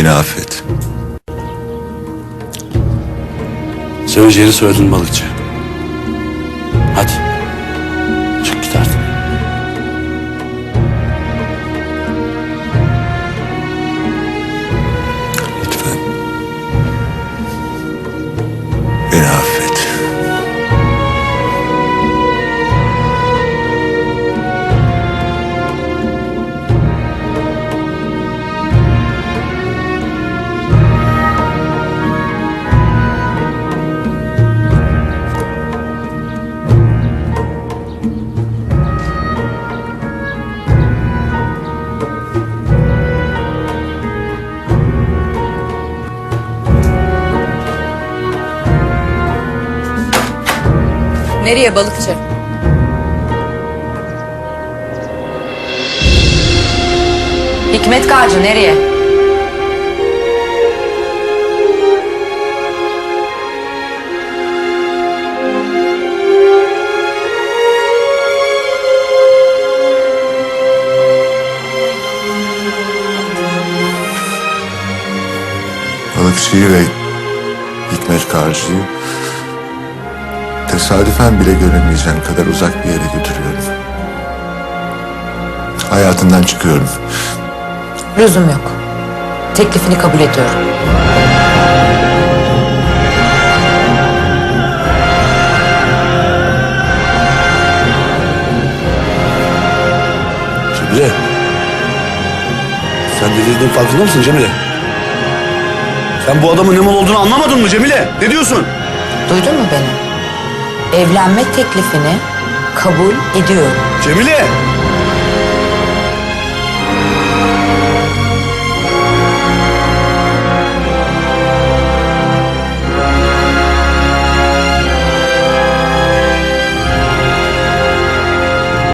Beni affet. Söyleyeceğini söyledin balıkçı. Hadi. Nereye balıkçı? Hikmet Kağcı nereye? Balıkçıyı ve Hikmet Karcı'yı tesadüfen bile göremeyeceğim kadar uzak bir yere götürüyorum. Hayatından çıkıyorum. Lüzum yok. Teklifini kabul ediyorum. Cemile. Sen dediğinin farkında mısın Cemile? Sen bu adamın ne mal olduğunu anlamadın mı Cemile? Ne diyorsun? Duydun mu beni? Evlenme teklifini kabul ediyorum. Cemile!